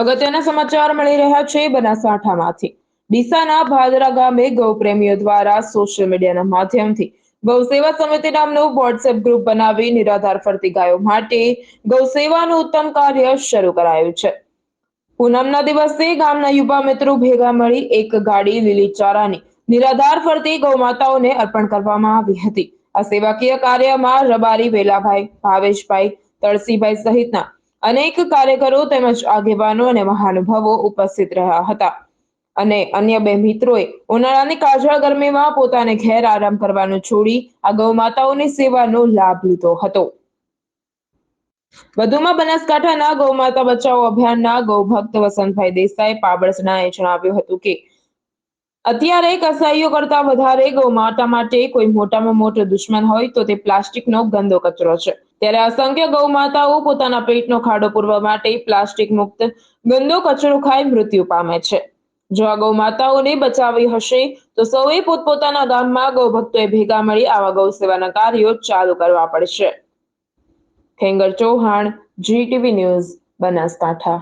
અગત્યના સમાચાર મળી રહ્યા છે બનાસકાંઠામાંથી. ડીસાના ભાદરા ગામે ગૌપ્રેમીઓ દ્વારા સોશિયલ મીડિયાના માધ્યમથી ગૌસેવા સમિતિ નામનું વોટ્સએપ ગ્રુપ બનાવી નિરાધાર ફરતી ગાયો માટે ગૌસેવાનું ઉત્તમ કાર્ય શરૂ કરાયું છે. પૂનમના દિવસે ગામના યુવા મિત્રો ભેગા મળી એક ગાડી લીલી ચારાની નિરાધાર ફરતી ગૌમાતાઓને અર્પણ કરવામાં આવી હતી. આ સેવાકીય કાર્યમાં રબારી વેલાભાઈ, ભાવેશભાઈ, તળસીભાઈ સહિતના અનેક કાર્યકરો તેમજ આગેવાનો અને મહાનુભાવો ઉપસ્થિત રહ્યા હતા. અને અન્ય બે મિત્રોએ ઉનાળાની કાજળ ગરમીમાં પોતાને ઘેર આરામ કરવાનું છોડી આ ગૌ માતાઓની સેવાનો લાભ લીધો હતો. વધુમાં બનાસકાંઠાના ગૌ માતા બચાવો અભિયાનના ગૌભક્ત વસંતભાઈ દેસાઈ પાબળસનાએ જણાવ્યું હતું કે અત્યારે કસાઈઓ કરતા વધારે ગૌ માતા માટે કોઈ મોટામાં મોટો દુશ્મન હોય તો તે પ્લાસ્ટિકનો ગંદો કચરો છે. ત્યારે અસંખ્ય ગૌ માતાઓ પોતાના પેટનો ખાડો પૂરવા માટે પ્લાસ્ટિક મુક્ત ગંદો કચરો ખાઈ મૃત્યુ પામે છે. જો આ ગૌ માતાઓને બચાવી હશે, તો સૌએ પોતપોતાના ગામમાં ગૌ ભક્તોએ ભેગા મળી આવા ગૌ સેવાના કાર્યો ચાલુ કરવા પડશે. Khengar Chauhan, GTV news, Banaskantha.